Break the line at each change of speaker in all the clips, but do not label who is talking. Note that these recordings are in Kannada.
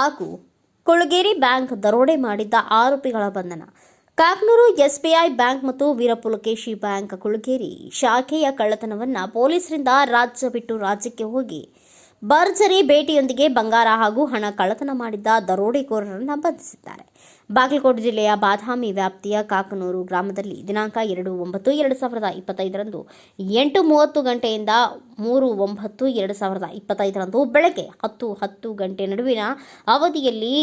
ಹಾಗೂ ಕೊಳಗೇರಿ ಬ್ಯಾಂಕ್ ದರೋಡೆ ಮಾಡಿದ್ದ ಆರೋಪಿಗಳ ಬಂಧನ. ಕಾಕ್ನೂರು ಎಸ್ಬಿಐ ಬ್ಯಾಂಕ್ ಮತ್ತು ವೀರಪುಲಕೇಶಿ ಬ್ಯಾಂಕ್ ಕುಳಗೇರಿ ಶಾಖೆಯ ಕಳ್ಳತನವನ್ನು ಪೊಲೀಸರಿಂದ ರಾಜ್ಯ ಬಿಟ್ಟು ರಾಜ್ಯಕ್ಕೆ ಹೋಗಿ ಭರ್ಜರಿ ಭೇಟಿಯೊಂದಿಗೆ ಬಂಗಾರ ಹಾಗೂ ಹಣ ಕಳ್ಳತನ ಮಾಡಿದ್ದ ದರೋಡೆಕೋರರನ್ನು ಬಂಧಿಸಿದ್ದಾರೆ. ಬಾಗಲಕೋಟೆ ಜಿಲ್ಲೆಯ ಬಾದಾಮಿ ವ್ಯಾಪ್ತಿಯ ಕಾಕನೂರು ಗ್ರಾಮದಲ್ಲಿ ದಿನಾಂಕ ಎರಡು ಒಂಬತ್ತು ಎರಡು ಸಾವಿರದ ಇಪ್ಪತ್ತೈದರಂದು ಎಂಟು ಮೂವತ್ತು ಗಂಟೆಯಿಂದ ಮೂರು ಒಂಬತ್ತು ಎರಡು ಸಾವಿರದ ಇಪ್ಪತ್ತೈದರಂದು ಬೆಳಗ್ಗೆ ಹತ್ತು ಹತ್ತು ಗಂಟೆ ನಡುವಿನ ಅವಧಿಯಲ್ಲಿ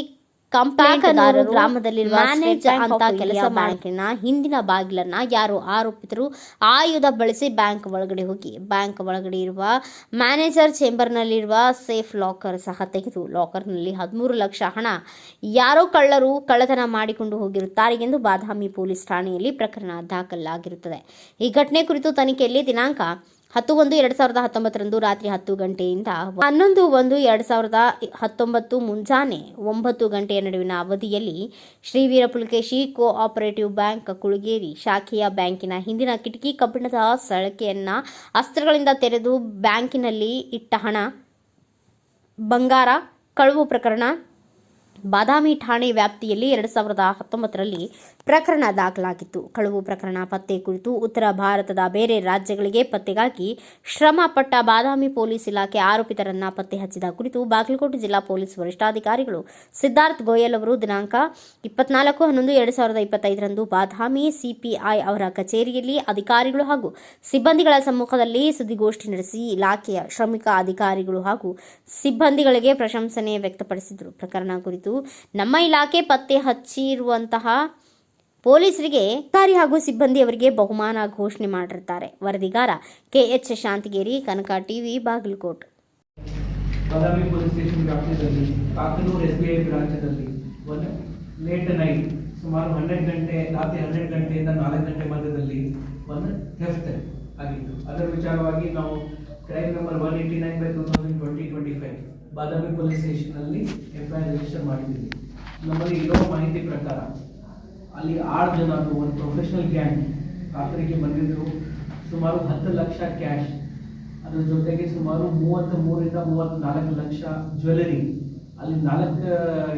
ಕಂಪ್ಲೇಂಟ್ದಾರರು ಗ್ರಾಮದಲ್ಲಿರುವ ಮ್ಯಾನೇಜರ್ ಅಂತ ಕೆಲಸ ಬ್ಯಾಂಕಿನ ಹಿಂದಿನ ಬಾಗಿಲನ್ನ ಯಾರು ಆರೋಪಿತರು ಆಯುಧ ಬಳಸಿ ಬ್ಯಾಂಕ್ ಒಳಗಡೆ ಹೋಗಿ ಬ್ಯಾಂಕ್ ಒಳಗಡೆ ಇರುವ ಮ್ಯಾನೇಜರ್ ಚೇಂಬರ್ನಲ್ಲಿರುವ ಸೇಫ್ ಲಾಕರ್ ಸಹ ತೆಗೆದು ಲಾಕರ್ನಲ್ಲಿ ಹದಿಮೂರು ಲಕ್ಷ ಹಣ ಯಾರೋ ಕಳ್ಳರು ಕಳ್ಳತನ ಮಾಡಿಕೊಂಡು ಹೋಗಿರುತ್ತಾರೆ ಎಂದು ಬಾದಾಮಿ ಪೊಲೀಸ್ ಠಾಣೆಯಲ್ಲಿ ಪ್ರಕರಣ ದಾಖಲಾಗಿರುತ್ತದೆ. ಈ ಘಟನೆ ಕುರಿತು ತನಿಖೆಯಲ್ಲಿ ದಿನಾಂಕ ಹತ್ತು ಒಂದು ಎರಡು ಸಾವಿರದ ಹತ್ತೊಂಬತ್ತರಂದು ರಾತ್ರಿ ಹತ್ತು ಗಂಟೆಯಿಂದ ಹನ್ನೊಂದು ಒಂದು, ಎರಡು ಸಾವಿರದ ಹತ್ತೊಂಬತ್ತು ಮುಂಜಾನೆ ಒಂಬತ್ತು ಗಂಟೆಯ ನಡುವಿನ ಅವಧಿಯಲ್ಲಿ Shri Veerapulakeshi cooperative bank Kulageri ಶಾಖೆಯ ಬ್ಯಾಂಕಿನ ಹಿಂದಿನ ಕಿಟಕಿ ಕಬ್ಬಿಣದ ಸಳಕೆಯನ್ನ ಅಸ್ತ್ರಗಳಿಂದ ತೆರೆದು ಬ್ಯಾಂಕಿನಲ್ಲಿ ಇಟ್ಟ ಹಣ, ಬಂಗಾರ, ಕಳುವು ಪ್ರಕರಣ ಬಾದಾಮಿ ಠಾಣೆ ವ್ಯಾಪ್ತಿಯಲ್ಲಿ ಎರಡು ಸಾವಿರದ ಹತ್ತೊಂಬತ್ತರಲ್ಲಿ ಪ್ರಕರಣ ದಾಖಲಾಗಿತ್ತು. ಕಳವು ಪ್ರಕರಣ ಪತ್ತೆ ಕುರಿತು ಉತ್ತರ ಭಾರತದ ಬೇರೆ ರಾಜ್ಯಗಳಿಗೆ ಪತ್ತೆಗಾಗಿ ಶ್ರಮ ಪಟ್ಟ ಬಾದಾಮಿ ಪೊಲೀಸ್ ಇಲಾಖೆ ಆರೋಪಿತರನ್ನ ಪತ್ತೆ ಹಚ್ಚಿದ ಕುರಿತು ಬಾಗಲಕೋಟೆ ಜಿಲ್ಲಾ ಪೊಲೀಸ್ ವರಿಷ್ಠಾಧಿಕಾರಿಗಳು ಸಿದ್ಧಾರ್ಥ್ ಗೋಯಲ್ ಅವರು ದಿನಾಂಕ ಇಪ್ಪತ್ನಾಲ್ಕು ಹನ್ನೊಂದು ಎರಡು ಸಾವಿರದ ಇಪ್ಪತ್ತೈದರಂದು ಬಾದಾಮಿ ಸಿಪಿಐ ಅವರ ಕಚೇರಿಯಲ್ಲಿ ಅಧಿಕಾರಿಗಳು ಹಾಗೂ ಸಿಬ್ಬಂದಿಗಳ ಸಮ್ಮುಖದಲ್ಲಿ ಸುದ್ದಿಗೋಷ್ಠಿ ನಡೆಸಿ ಇಲಾಖೆಯ ಶ್ರಮಿಕ ಅಧಿಕಾರಿಗಳು ಹಾಗೂ ಸಿಬ್ಬಂದಿಗಳಿಗೆ ಪ್ರಶಂಸನೆ ವ್ಯಕ್ತಪಡಿಸಿದರು. ಪ್ರಕರಣ ಕುರಿತು ನಮ್ಮ ಇಲಾಖೆ ಪತ್ತೆ ಹಚ್ಚಿರುವಂತಹ ಪೊಲೀಸರಿಗೆ, ಅಧಿಕಾರಿ ಹಾಗೂ ಸಿಬ್ಬಂದಿಯವರಿಗೆ ಬಹುಮಾನ ಘೋಷಣೆ ಮಾಡಿರ್ತಾರೆ. ವರದಿಗಾರ K. H. Shantageri, Kanaka TV, Bagalkot.
Badami police station ವ್ಯಾಪ್ತಿಯಲ್ಲಿ ಕಾಕನೂರು ಎಸ್ ಬಿ ಐ ಬ್ರಾಂಚದಲ್ಲಿ ಒಂದು ಲೇಟ್ ನೈಟ್ ಸುಮಾರು ಹನ್ನೆರಡು ಗಂಟೆ, ರಾತ್ರಿ ಹನ್ನೆರಡು ಗಂಟೆಯಿಂದ ನಾಲ್ಕು ಗಂಟೆ ಮಧ್ಯದಲ್ಲಿ ಒಂದು ಥೆಫ್ಟ್ ಆಗಿತ್ತು. ಅದರ ವಿಚಾರವಾಗಿ ನಾವು crime number one eighty nine by two thousand twenty twenty five Badami police ಸ್ಟೇಷನಲ್ಲಿ F I R register ಮಾಡಿದ್ದೀವಿ ನಮ್ಮಲ್ಲಿ ಇರೋ ಮಾಹಿತಿ ಪ್ರಕಾರ ಅಲ್ಲಿ ಆರು ಜನ ಒಂದು ಪ್ರೊಫೆಷನಲ್ ಗ್ಯಾಂಗ್ ರಾತ್ರಿಗೆ ಬಂದಿದ್ರು. ಸುಮಾರು ಹತ್ತು ಲಕ್ಷ ಕ್ಯಾಶ್ ಅದ್ರ ಜೊತೆಗೆ ಸುಮಾರು ಮೂವತ್ತ್ ಮೂರರಿಂದ ಮೂವತ್ತ್ನಾಲ್ಕು ಲಕ್ಷ ಜ್ಯುವೆಲರಿ ಅಲ್ಲಿ ನಾಲ್ಕು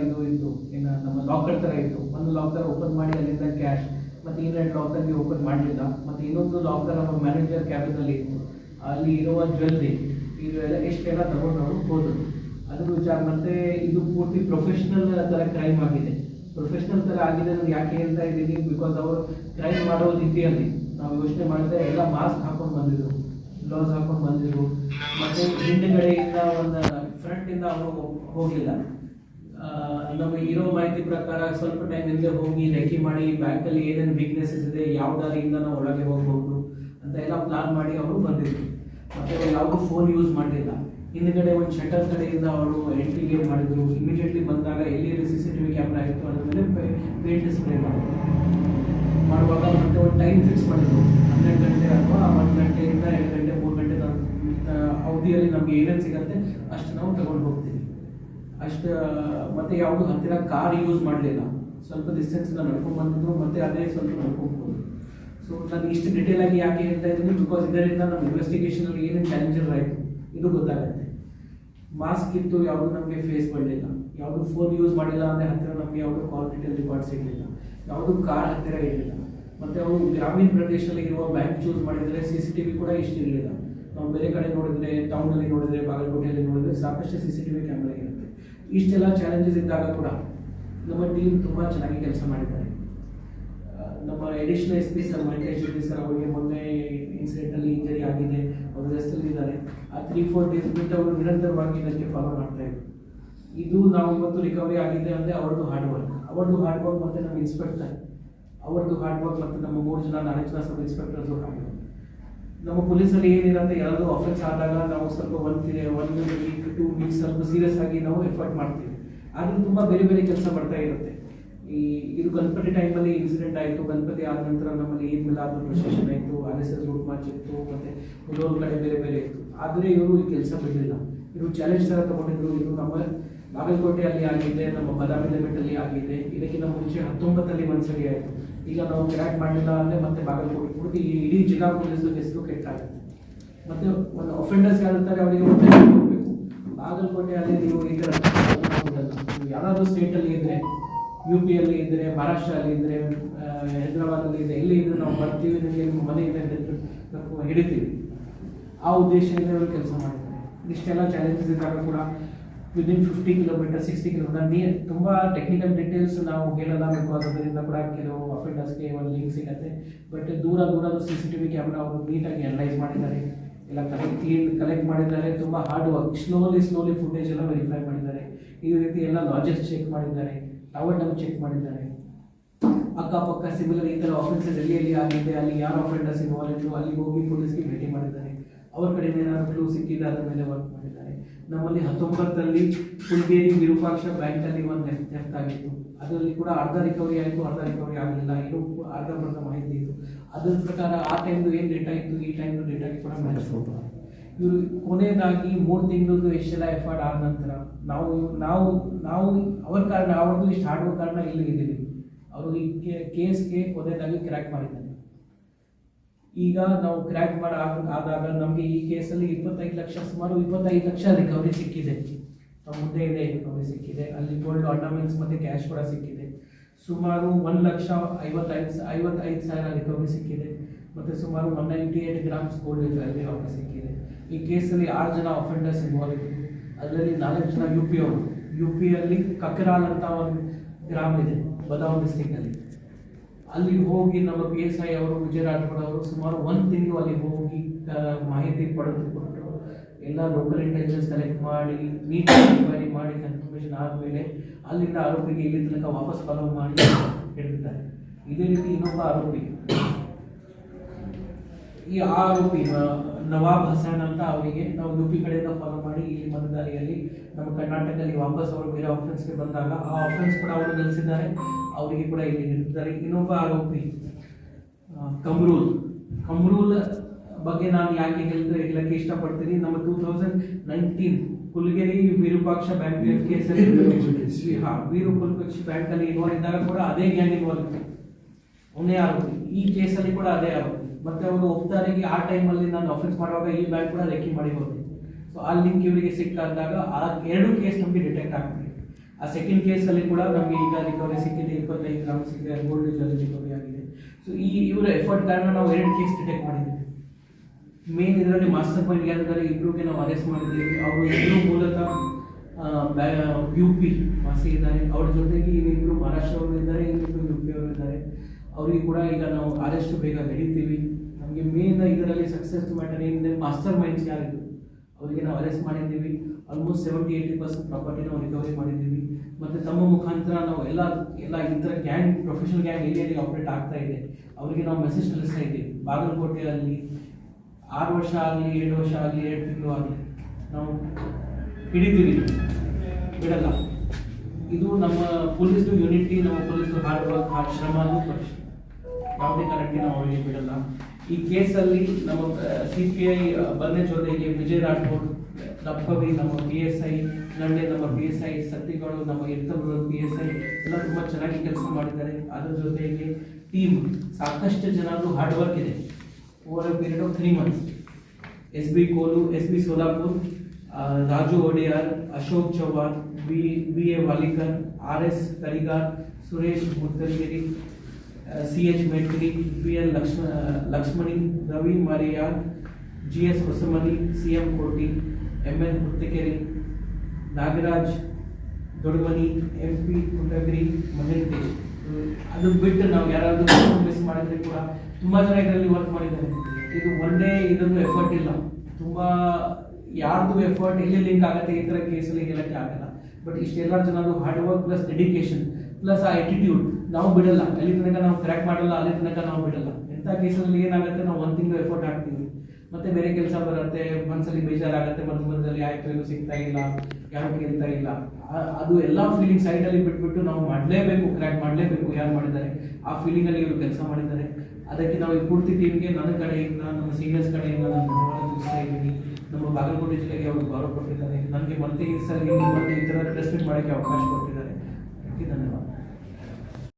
ಇದು ಇತ್ತು. ಏನು, ನಮ್ಮ ಲಾಕರ್ ಥರ ಇತ್ತು. ಒಂದು ಲಾಕರ್ ಓಪನ್ ಮಾಡಿ ಅಲ್ಲಿಂದ ಕ್ಯಾಶ್ ಮತ್ತು ಇನ್ನೆರಡು ಲಾಕರ್ಗೆ ಓಪನ್ ಮಾಡಲಿಲ್ಲ. ಮತ್ತು ಇನ್ನೊಂದು ಲಾಕರ್ ನಮ್ಮ ಮ್ಯಾನೇಜರ್ ಕ್ಯಾಬಿನಲ್ಲಿ ಇತ್ತು. ಅಲ್ಲಿ ಇರುವ ಜ್ಯುವೆಲ್ರಿ ಎಲ್ಲ ಎಷ್ಟೆಲ್ಲ ತಗೊಂಡು ಅವರು ಹೋದರು. ಅದ್ರ ವಿಚಾರ. ಮತ್ತೆ ಇದು ಪೂರ್ತಿ ಪ್ರೊಫೆಷನಲ್ ತರ ಕ್ರೈಮ್ ಆಗಿದೆ. ಪ್ರೊಫೆಷನಲ್ ತರ ಆಗಿದೆ ನಾನು ಯಾಕೆ ಹೇಳ್ತಾ ಇದ್ದೀನಿ? ಬಿಕಾಸ್ ಅವರು ಕ್ರೈಮ್ ಮಾಡೋ ರೀತಿಯಲ್ಲಿ ನಾವು ಯೋಚನೆ ಮಾಡಿದ್ರೆ ಎಲ್ಲ ಮಾಸ್ಕ್ ಹಾಕೊಂಡು ಬಂದಿದ್ರು ಗ್ಲೌಸ್ ಹಾಕೊಂಡು ಬಂದಿದ್ರು. ಮತ್ತೆ ಹಿಂದ್ಗಡೆಯಿಂದ ಒಂದು ಫ್ರಂಟ್ ಇಂದ ಅವರು ಹೋಗಿಲ್ಲ. ನಮಗೆ ಇರೋ ಮಾಹಿತಿ ಪ್ರಕಾರ ಸ್ವಲ್ಪ ಟೈಮ್ ಹಿಂದೆ ಹೋಗಿ ರೆಕ್ಕಿ ಮಾಡಿ ಬ್ಯಾಂಕಲ್ಲಿ ಏನೇನು ವೀಕ್ನೆಸಸ್ ಇದೆ ಯಾವ ದಾರಿಯಿಂದ ನಾವು ಒಳಗೆ ಹೋಗ್ಬೋದು ಅಂತ ಎಲ್ಲ ಪ್ಲಾನ್ ಮಾಡಿ ಅವರು ಬಂದಿದ್ರು. ಮತ್ತೆ ಯಾವುದೂ ಫೋನ್ ಯೂಸ್ ಮಾಡಲಿಲ್ಲ. ಹಿಂದ್ಗಡೆ ಒಂದು ಶಟರ್ ಕಡೆಯಿಂದ ಅವರು ಎಂಟ್ರಿ ಗೇಟ್ ಮಾಡಿದ್ರು. ಇಮಿಡಿಯೇಟ್ಲಿ ಬಂದಾಗ ಎಲ್ಲಿ C C T V camera ಇತ್ತು ಅದ್ರ ಮೇಲೆ ಪೇಂಟ್ ಸ್ಪ್ರೇ ಮಾಡಿದ್ರು. ಮಾಡುವಾಗ ಮತ್ತೆ ಒಂದು ಟೈಮ್ ಫಿಕ್ಸ್ ಮಾಡಿದ್ರು. ಹನ್ನೆರಡು ಗಂಟೆ ಅಥವಾ ಒಂದು ಗಂಟೆಯಿಂದ ಎರಡು ಗಂಟೆ, ಮೂರು ಗಂಟೆ ಅವಧಿಯಲ್ಲಿ ನಮ್ಗೆ ಏನೇನು ಸಿಗತ್ತೆ ಅಷ್ಟು ನಾವು ತಗೊಂಡು ಹೋಗ್ತೀವಿ. ಅಷ್ಟು, ಮತ್ತೆ ಯಾವುದು ಹತ್ತಿರ ಕಾರ್ ಯೂಸ್ ಮಾಡಲಿಲ್ಲ. ಸ್ವಲ್ಪ ಡಿಸ್ಟೆನ್ಸ್ ನಡ್ಕೊಂಡು ಬಂದಿದ್ರು, ಮತ್ತೆ ಅದೇ ಸ್ವಲ್ಪ ನಡ್ಕೊಂಡು ಸೊ ನಾನು ಇಷ್ಟು ಡಿಟೇಲ್ ಆಗಿ ಯಾಕೆ ಹೇಳ್ತಾ ಇದ್ದೀನಿ? ಬಿಕಾಸ್ ಇದರಿಂದ ನಮ್ಮ ಇನ್ವೆಸ್ಟಿಗೇಷನ್ ಅಲ್ಲಿ ಏನೇನು ಚಾಲೆಂಜಸ್ ಆಯಿತು, ಇದು ಗೊತ್ತಾಗುತ್ತೆ. ಮಾಸ್ಕ್ ಇತ್ತು, ಯಾವುದು ನಮಗೆ ಫೇಸ್ ಮಾಡಲಿಲ್ಲ ಯಾವುದು ಫೋನ್ ಯೂಸ್ ಮಾಡಿಲ್ಲ ಅಂದರೆ ಹತ್ತಿರ ನಮಗೆ ಯಾವುದು ಕಾಲ್ ಡೀಟೇಲ್ ರೆಕಾರ್ಡ್ ಸಿಗಲಿಲ್ಲ. ಯಾವುದು ಕಾರ್ ಹತ್ತಿರ ಇರಲಿಲ್ಲ. ಮತ್ತೆ ಅವರು ಗ್ರಾಮೀಣ ಪ್ರದೇಶದಲ್ಲಿ ಇರುವ ಬ್ಯಾಂಕ್ ಚೂಸ್ ಮಾಡಿದರೆ ಸಿ ಸಿ ಟಿ ವಿ ಕೂಡ ಇಷ್ಟು ಇರಲಿಲ್ಲ. ನಾವು ಬೇರೆ ಕಡೆ ನೋಡಿದರೆ ಟೌನಲ್ಲಿ ನೋಡಿದ್ರೆ, ಬಾಗಲಕೋಟೆಯಲ್ಲಿ ನೋಡಿದ್ರೆ ಸಾಕಷ್ಟು C C T V camera ಇರುತ್ತೆ. ಇಷ್ಟೆಲ್ಲ ಚಾಲೆಂಜಸ್ ಇದ್ದಾಗ ಕೂಡ ನಮ್ಮ ಟೀಮ್ ತುಂಬ ಚೆನ್ನಾಗಿ ಕೆಲಸ ಮಾಡಿದ್ದಾರೆ. ನಮ್ಮ additional S P sir Maltesh Reddy sir ಅವರಿಗೆ ಮೊನ್ನೆ ಇನ್ಸಿಡೆಂಟ್ ಅಲ್ಲಿ ಇಂಜರಿ ಆಗಿದೆ. ಅವರು ರೆಸ್ಟಲ್ಲಿದ್ದಾರೆ ಆ ತ್ರೀ ಫೋರ್ ಡೇಸ್ ಬಿಟ್ಟು ಅವರು ನಿರಂತರವಾಗಿ ಇದಕ್ಕೆ ಫಾಲೋ ಮಾಡ್ತಾ ಇದ್ರು. ಇದು ನಾವು ಇವತ್ತು ರಿಕವರಿ ಆಗಿದೆ ಅಂದ್ರೆ ಅವ್ರದ್ದು ಹಾರ್ಡ್ ವರ್ಕ್ ಅವ್ರದ್ದು ಹಾರ್ಡ್ ವರ್ಕ್ ಮತ್ತೆ ನಮ್ಮ ಇನ್ಸ್ಪೆಕ್ಟರ್ ಅವ್ರದ್ದು ಹಾರ್ಡ್ ವರ್ಕ್ ಮತ್ತೆ ನಮ್ಮ ಮೂರು ಜನ ನಾಲ್ಕು ಜನ ಸಬ್ ಇನ್ಸ್ಪೆಕ್ಟರ್ಸು ವರ್ಕ್ ನಮ್ಮ ಪೊಲೀಸಲ್ಲಿ ಏನಿರುತ್ತೆ ಯಾರಾದ್ರು ಆಫೆನ್ಸ್ ಆದಾಗ ನಾವು ಸ್ವಲ್ಪ ಒಂದು ಒಂದು ವೀಕ್ ಟೂ ವೀಕ್ಸ್ ಸ್ವಲ್ಪ ಸೀರಿಯಸ್ ಆಗಿ ನಾವು ಎಫರ್ಟ್ ಮಾಡ್ತೀವಿ. ಆದ್ರೂ ತುಂಬಾ ಬೇರೆ ಬೇರೆ ಕೆಲಸ ಮಾಡ್ತಾ ಇರುತ್ತೆ. ಈ ಇದು ಗಣಪತಿ ಟೈಮಲ್ಲಿ ಇನ್ಸಿಡೆಂಟ್ ಆಯಿತು. ಗಣಪತಿ ಆದ ನಂತರ ನಮ್ಮಲ್ಲಿ ಈದ್ ಮಿಲಾದ್ ಪ್ರೊಸೆಷನ್ ಆಯಿತು. R S S route march ಇತ್ತು. ಮತ್ತೆ ಕೆಲವೊಂದು ಕಡೆ ಬೇರೆ ಬೇರೆ ಇತ್ತು. ಆದರೆ ಇವರು ಈ ಕೆಲಸ ಬಿಡಲಿಲ್ಲ. ಇವರು ಚಾಲೆಂಜ್ ಥರ ತಗೊಂಡಿದ್ರು. ಇವರು ನಮ್ಮ ಬಾಗಲಕೋಟೆಯಲ್ಲಿ ಆಗಿದೆ, ನಮ್ಮ ಬದಾಮಿ ಲಿಮಿಟಲ್ಲಿ ಆಗಿದೆ. ಇದಕ್ಕಿಂತ ಮುಂಚೆ ಹತ್ತೊಂಬತ್ತಲ್ಲಿ ಒಂದ್ಸರಿ ಆಯಿತು. ಈಗ ನಾವು ಕ್ರ್ಯಾಕ್ ಮಾಡಿಲ್ಲ ಅಂದರೆ ಮತ್ತೆ ಬಾಗಲಕೋಟೆ ಪೂರ್ತಿ ಈ ಇಡೀ ಜಿಲ್ಲಾ ಪೊಲೀಸ್ ಹೆಸರು ಕೆಟ್ಟಾಗುತ್ತೆ ಮತ್ತೆ ಒಂದು ಅಫೆಂಡರ್ಸ್ ಯಾರಿರ್ತಾರೆ ಅವರಿಗೆ ಹೋಗಬೇಕು. ಬಾಗಲಕೋಟೆಯಲ್ಲಿ ನೀವು ಬಿಡಲ್ಲ ನೀವು ಯಾವ್ದಾದ್ರು ಸ್ಟೇಟಲ್ಲಿ ಇದ್ದರೆ ಯು ಪಿಯಲ್ಲಿ ಇದ್ದರೆ ಮಹಾರಾಷ್ಟ್ರಲ್ಲಿ ಇದ್ದರೆ ಹೈದರಾಬಾದಲ್ಲಿ ಇದೆ ಎಲ್ಲಿ ಇದ್ದರೆ ನಾವು ಬರ್ತೀವಿ, ನಿಮಗೆ ನಿಮ್ಮ ಮನೆ ಇದೆ ಅಂತ ಹಿಡಿತೀವಿ. ಆ ಉದ್ದೇಶದಿಂದ ಅವರು ಕೆಲಸ ಮಾಡಿದ್ದಾರೆ ಇಷ್ಟೆಲ್ಲ ಚಾಲೆಂಜಸ್ ಇದ್ದಾಗ ಕೂಡ within fifty kilometre sixty kilometre ನೀ ತುಂಬ ಟೆಕ್ನಿಕಲ್ ಡೀಟೇಲ್ಸ್ ನಾವು ಹೇಳಲಾಗಬೇಕು ಅದರಿಂದ ಕೂಡ ಕೆಲವು ಅಫೆಂಡರ್ಸ್ಗೆ ಒಂದು ಲಿಂಕ್ ಸಿಗುತ್ತೆ. ಬಟ್ ದೂರ ದೂರದ C C T V camera ಅವರು ನೀಟಾಗಿ ಅನಲೈಸ್ ಮಾಡಿದ್ದಾರೆ. ಎಲ್ಲ ಕಲೆಕ್ಟ್ ಕಲೆಕ್ಟ್ ಮಾಡಿದ್ದಾರೆ. ತುಂಬ hard work slowly slowly footage ಎಲ್ಲ ವೆರಿಫೈ ಮಾಡಿದ್ದಾರೆ. ಈ ರೀತಿ ಎಲ್ಲ ಲಾಜಸ್ ಚೆಕ್ ಮಾಡಿದ್ದಾರೆ. ಡಮ್ ಚೆಕ್ ಮಾಡಿದ್ದಾರೆ. ಅಕ್ಕಪಕ್ಕ ಸಿಮಿಲರ್ ಈ ಥರ ಆಫೆನ್ಸಸ್ ಎಲ್ಲಿ ಎಲ್ಲಿ ಆಗಿದೆ ಅಲ್ಲಿ ಯಾರು ಆಫೆಂಡರ್ಸ್ ಇನ್ವಾಲ್ವ್ ಇದ್ರು ಅಲ್ಲಿ ಹೋಗಿ ಪೊಲೀಸ್ಗೆ ಭೇಟಿ ಮಾಡಿದ್ದಾರೆ. ಅವ್ರ ಕಡೆಯಿಂದ ಏನಾದರೂ ಕ್ಲೂ ಸಿಕ್ಕಿದೆ ಅದ್ರ ಮೇಲೆ ವರ್ಕ್ ಮಾಡಿದ್ದಾರೆ. ನಮ್ಮಲ್ಲಿ ಹತ್ತೊಂಬತ್ತರಲ್ಲಿ ಕುಲ್ಗೇರಿ ವಿರೂಪಾಕ್ಷ ಬ್ಯಾಂಕಲ್ಲಿ ಒಂದು ನೆಫ್ಟ್ ಆಗಿತ್ತು. ಅದರಲ್ಲಿ ಕೂಡ ಅರ್ಧ ರಿಕವರಿ ಆಯಿತು ಅರ್ಧ ರಿಕವರಿ ಆಗಲಿಲ್ಲ. ಇದು ಅರ್ಧ ಬರ್ಧ ಮಾಹಿತಿ ಇತ್ತು ಅದ್ರ ಪ್ರಕಾರ ಆ ಟೈಮ್ದು ಏನು ಡೇಟಾ ಇತ್ತು, ಈ ಟೈಮ್ದು ಡೇಟಾಗೆ ಕೂಡ ಮ್ಯಾಚ್ ಇವರು ಕೊನೆಯದಾಗಿ ಮೂರು ತಿಂಗಳದ್ದು ಎಷ್ಟೆಲ್ಲ ಎಫರ್ಟ್ ಆದ ನಂತರ ನಾವು ನಾವು ನಾವು ಅವ್ರ ಕಾರಣ ಅವ್ರದ್ದು ಇಷ್ಟು ಆಡುವ ಕಾರಣ ಇಲ್ಲಿ ಇದ್ದೀವಿ. ಅವರು ಈ ಕೇಸ್ಗೆ ಕೊನೆಯದಾಗಿ ಕ್ರ್ಯಾಕ್ ಮಾಡಿದ್ದಾರೆ. ಈಗ ನಾವು ಕ್ರ್ಯಾಕ್ ಮಾಡಿ ಆದಾಗ ನಮಗೆ ಈ ಕೇಸಲ್ಲಿ ಇಪ್ಪತ್ತೈದು ಲಕ್ಷ, ಸುಮಾರು ಇಪ್ಪತ್ತೈದು ಲಕ್ಷ ರಿಕವರಿ ಸಿಕ್ಕಿದೆ. ನಮ್ಮ ಮುಂದೆ ಇದೆ ರಿಕವರಿ ಸಿಕ್ಕಿದೆ. ಅಲ್ಲಿ ಗೋಲ್ಡ್ ಆರ್ನಮೆಂಟ್ಸ್ ಮತ್ತು ಕ್ಯಾಶ್ ಕೂಡ ಸಿಕ್ಕಿದೆ. ಸುಮಾರು ಒಂದು ಲಕ್ಷ ಐವತ್ತೈದು ಐವತ್ತೈದು ಸಾವಿರ ರಿಕವರಿ ಸಿಕ್ಕಿದೆ. ಮತ್ತು ಸುಮಾರು one ninety eight grams gold jewellery ವಾಪಸ್ ಸಿಕ್ಕಿದೆ. ಈ ಕೇಸಲ್ಲಿ ಆರು ಜನ ಅಫೆಂಡರ್ಸ್ ಇನ್ವಾಲ್ವ್ ಇದ್ದರು ಅದರಲ್ಲಿ ನಾಲ್ಕು ಜನ ಯು ಪಿ ಅವರು. ಯು ಪಿಯಲ್ಲಿ ಕಕರಾಲ್ ಅಂತ ಒಂದು ಗ್ರಾಮ ಇದೆ, ಬದಾಮ್ ಡಿಸ್ಟಿಕ್ನಲ್ಲಿ ಅಲ್ಲಿ. ಹೋಗಿ ನಮ್ಮ ಪಿ ಎಸ್ ಐ ಅವರು ವಿಜಯ ರಾಠೋಡ್ ಅವರು ಸುಮಾರು ಒಂದು ತಿಂಗಳು ಅಲ್ಲಿ ಹೋಗಿ ಮಾಹಿತಿ ಪಡೆದುಕೊಂಡು ಎಲ್ಲ ಲೋಕಲ್ ಇಂಟೆಲಿಜೆನ್ಸ್ ಕಲೆಕ್ಟ್ ಮಾಡಿ ನೀಟ್ ಎನ್ಕ್ವೈರಿ ಮಾಡಿ ಕನ್ಫರ್ಮೇಷನ್ ಆದಮೇಲೆ ಅಲ್ಲಿಂದ ಆರೋಪಿಗೆ ಇಲ್ಲಿ ತನಕ ವಾಪಸ್ ಫಾಲೋ ಮಾಡಿ ಹಿಡಿದಿದ್ದಾರೆ ಇದೇ ರೀತಿ ಇನ್ನೊಬ್ಬ ಆರೋಪಿ. ಈ ಆರೋಪಿ ನವಾಬ್ ಹಸನ್ ಅಂತ ಅವರಿಗೆ ನಾವು ಯು ಪಿ ಕಡೆಯಿಂದ ಫಾಲೋ ಮಾಡಿ ಇಲ್ಲಿ ಮತದಾರಿಯಲ್ಲಿ ನಮ್ಮ ಕರ್ನಾಟಕದಲ್ಲಿ ವಾಪಸ್ ಅವರು ಬೇರೆ ಆಫೆನ್ಸ್ಗೆ ಬಂದಾಗ ಆ ಆಫೆನ್ಸ್ ಕೂಡ ಅವರು ನಿಲ್ಲಿಸಿದ್ದಾರೆ. ಅವರಿಗೆ ಕೂಡ ಇಲ್ಲಿ ಹಿಡಿದಿದ್ದಾರೆ ಇನ್ನೊಬ್ಬ ಆರೋಪಿ ಕಮ್ರೂಲ್. ಕಮ್ರೂಲ್ ಬಗ್ಗೆ ನಾನು ಯಾಕೆ ಹೇಳಿದ್ರೆ ಹೇಳಕ್ಕೆ ಇಷ್ಟಪಡ್ತೀನಿ. ನಮ್ಮ two thousand nineteen Kulagiri Virupaksha bank ಕೇಸಲ್ಲಿ ಹಾ ವಿರೂಪಾಕ್ಷ ಬ್ಯಾಂಕ್ ಅಲ್ಲಿ ಇನ್ವಾಲ್ವ್ ಇದ್ದಾಗ ಕೂಡ ಅದೇ ಗ್ಯಾಂಗ್ ಇನ್ವಾಲ್ವ್ ಅವನೇ ಆರೋಪಿ. ಈ ಕೇಸಲ್ಲಿ ಕೂಡ ಅದೇ ಆರೋಪಿ. ಮತ್ತೆ ಅವರು ಒಪ್ತಾರೆ ಆ ಟೈಮಲ್ಲಿ ನಾನು ಅಫೆನ್ಸ್ ಮಾಡುವಾಗ ಈ ಬ್ಯಾಂಕ್ ಕೂಡ ರೆಕ್ಕಿ ಮಾಡಿ ಹೋದೆ. ಸೊ ಆ ಲಿಂಕ್ ಇವರಿಗೆ ಸಿಕ್ಕಾದಾಗ ಆ ಎರಡು ಕೇಸ್ ನಮಗೆ ಡಿಟೆಕ್ಟ್ ಆಗ್ತದೆ ಆ ಸೆಕೆಂಡ್ ಕೇಸಲ್ಲಿ ಕೂಡ ನಮಗೆ ಈಗ ರಿಕವರಿ ಸಿಕ್ಕಿದೆ, ಇಪ್ಪತ್ತೈದು ಗ್ರಾಮ್ ಸಿಕ್ಕಿದೆ ಗೋಲ್ಡ್ ಜ್ಯುವೆಲ್ಲರಿ ರಿಕವರಿ ಆಗಿದೆ. ಸೊ ಈ ಇವರ ಎಫರ್ಟ್ ಕಾರಣ ನಾವು ಎರಡು ಕೇಸ್ ಡಿಟೆಕ್ಟ್ ಮಾಡಿದ್ದೀವಿ ಮೇನ್ ಇದರಲ್ಲಿ ಮಾಸ್ಟರ್ ಪಾಯಿಂಟ್ ಯಾರಿದ್ದಾರೆ ಇಬ್ಬರಿಗೆ ನಾವು ಅರೆಸ್ಟ್ ಮಾಡಿದ್ದೀವಿ ಅವರು ಇಬ್ಬರು ಮೂಲತಃ ಯು ಪಿ ವಾಸಿ ಇದ್ದಾರೆ. ಅವ್ರ ಜೊತೆಗೆ ಇನ್ನಿಬ್ರು ಮಹಾರಾಷ್ಟ್ರ ಅವರು ಇದ್ದಾರೆ ಇನ್ನಿಬ್ಬರು ಯು ಪಿ ಅವರು ಇದ್ದಾರೆ ಅವರಿಗೆ ಕೂಡ ಈಗ ನಾವು ಆದಷ್ಟು ಬೇಗ ಹಿಡಿತೀವಿ ನಮಗೆ ಮೇನ್ ಇದರಲ್ಲಿ ಸಕ್ಸಸ್ ಮ್ಯಾಟರ್ ಏನಿದೆ ಮಾಸ್ಟರ್ ಮೈಂಡ್ಸ್ ಯಾರಿದ್ರು ಅವರಿಗೆ ನಾವು ಅರೆಸ್ಟ್ ಮಾಡಿದ್ದೀವಿ. Almost seventy eighty percent property recovery ಮಾಡಿದ್ದೀವಿ. ಮತ್ತು ತಮ್ಮ ಮುಖಾಂತರ ನಾವು ಎಲ್ಲ ಎಲ್ಲ ಈ ಥರ ಗ್ಯಾಂಗ್ ಪ್ರೊಫೆಷನಲ್ ಗ್ಯಾಂಗ್ ಎಲ್ಲಿ ಆಪ್ರೇಟ್ ಆಗ್ತಾ ಇದೆ, ಅವರಿಗೆ ನಾವು ಮೆಸೇಜ್ ಕಳಿಸ್ತಾ ಇದ್ದೀವಿ. ಬಾಗಲಕೋಟೆಯಲ್ಲಿ ಆರು ವರ್ಷ ಆಗಲಿ, ಏಳು ವರ್ಷ ಆಗಲಿ ಎರಡು ತಿಂಗಳು ಆಗಲಿ ನಾವು ಹಿಡಿತೀವಿ ಬಿಡಲ್ಲ. ಇದು ನಮ್ಮ ಪೊಲೀಸ್ದು ಯೂನಿಟಿ ನಮ್ಮ ಪೊಲೀಸ್ ಹಾರ್ಡ್ ವರ್ಕ್ ಹಾರ್ಡ್ ಶ್ರಮ ಯಾವುದೇ ಕಾರಣಕ್ಕೆ ನಾವು ಅವರಿಗೆ ಬಿಡಲ್ಲ. ಈ ಕೇಸಲ್ಲಿ ನಮ್ಮ ಸಿ ಪಿ ಐ ಬಂದೆ ಜೊತೆಗೆ ವಿಜಯ್ ರಾಠೋಡ್ ದಪ್ಪವಿ ನಮ್ಮ ಪಿ ಎಸ್ ಐ ನಂಡೆ ನಮ್ಮ ಪಿ ಎಸ್ ಐ ಸತ್ತಿಗಳು ನಮ್ಮ ಇರ್ತವರು ಪಿ ಎಸ್ ಐ ಎಲ್ಲ ತುಂಬ ಚೆನ್ನಾಗಿ ಕೆಲಸ ಮಾಡಿದ್ದಾರೆ. ಅದರ ಜೊತೆಗೆ ಟೀಮ್ ಸಾಕಷ್ಟು ಜನರು ಹಾರ್ಡ್ ವರ್ಕ್ ಇದೆ. Over period of three months S B Kolu S B Solapur Raju Odeyar, Ashok Chauhan B B A Walikar R S Karigar Suresh Muttalgiri C H Metri B L Lakshya, Lakshmani Ravi Mariyar G S Hosamani, C M Koti M N Huttakere Nagaraj Doddamani M P Kundagiri Mahantesh ಅದು ಬಿಟ್ಟು ನಾವು ಯಾರಾದರೂ ಮಿಸ್ ಮಾಡಿದ್ರೆ ಕೂಡ ತುಂಬ ಜನ ಇದರಲ್ಲಿ ವರ್ಕ್ ಮಾಡಿದ್ದಾರೆ. ಇದು ಒಂದೇ ಇದೊಂದು ಎಫರ್ಟ್ ಇಲ್ಲ. ತುಂಬ ಯಾರ್ದು ಎಫರ್ಟ್ ಎಲ್ಲಿ ಲಿಂಕ್ ಆಗುತ್ತೆ ಈ ಥರ ಕೇಸಲ್ಲಿ ಹೇಳೋಕ್ಕೆ ಆಗಲ್ಲ. ಬಟ್ ಇಷ್ಟೆಲ್ಲ ಜನರು hard work plus dedication plus ಆ ಆಟಿಟ್ಯೂಡ್ ನಾವು ಬಿಡಲ್ಲ. ಅಲ್ಲಿ ತನಕ ನಾವು ಕ್ರ್ಯಾಕ್ ಮಾಡಲ್ಲ, ಅಲ್ಲಿ ತನಕ ನಾವು ಬಿಡಲ್ಲ. ಎಂಥ ಕೇಸಲ್ಲಿ ಏನಾಗುತ್ತೆ? ನಾವು ಒಂದು ತಿಂಗಳು ಎಫರ್ಟ್ ಹಾಕ್ತೀವಿ. ಮತ್ತೆ ಬೇರೆ ಕೆಲಸ ಬರುತ್ತೆ ಮನಸ್ಸಲ್ಲಿ ಬೇಜಾರಾಗುತ್ತೆ ಮತ್ತೆ ಮಧ್ಯದಲ್ಲಿ ಆಯ್ತು ಸಿಗ್ತಾ ಇಲ್ಲ, ಯಾರು ಕೇಳ್ತಾ ಇಲ್ಲ. ಅದು ಎಲ್ಲ ಫೀಲಿಂಗ್ ಸೈಡಲ್ಲಿ ಬಿಟ್ಬಿಟ್ಟು ನಾವು ಮಾಡಲೇಬೇಕು ಕ್ರ್ಯಾಕ್ ಮಾಡಲೇಬೇಕು. ಯಾರು ಮಾಡಿದ್ದಾರೆ? ಆ ಫೀಲಿಂಗಲ್ಲಿ ಇವರು ಕೆಲಸ ಮಾಡಿದ್ದಾರೆ. ಅದಕ್ಕೆ ನಾವು ಈ ಪೂರ್ತಿ ಟೀಮ್ಗೆ ನನ್ನ ಕಡೆಯಿಂದ, ನಮ್ಮ ಸೀನಿಯರ್ಸ್ ಕಡೆಯಿಂದ ನಾನು ಇದ್ದೀನಿ. ನಮ್ಮ ಬಾಗಲಕೋಟೆ ಜಿಲ್ಲೆಗೆ ಅವರು ಗೌರವ ಕೊಟ್ಟಿದ್ದಾರೆ. ನನಗೆ ಮತ್ತೆ ಈ ಸರಿ ಮತ್ತೆ ಈ ಥರ ಮೀಟ್ ಮಾಡೋಕ್ಕೆ ಅವಕಾಶ ಕೊಟ್ಟಿದ್ದಾರೆ. ಧನ್ಯವಾದ.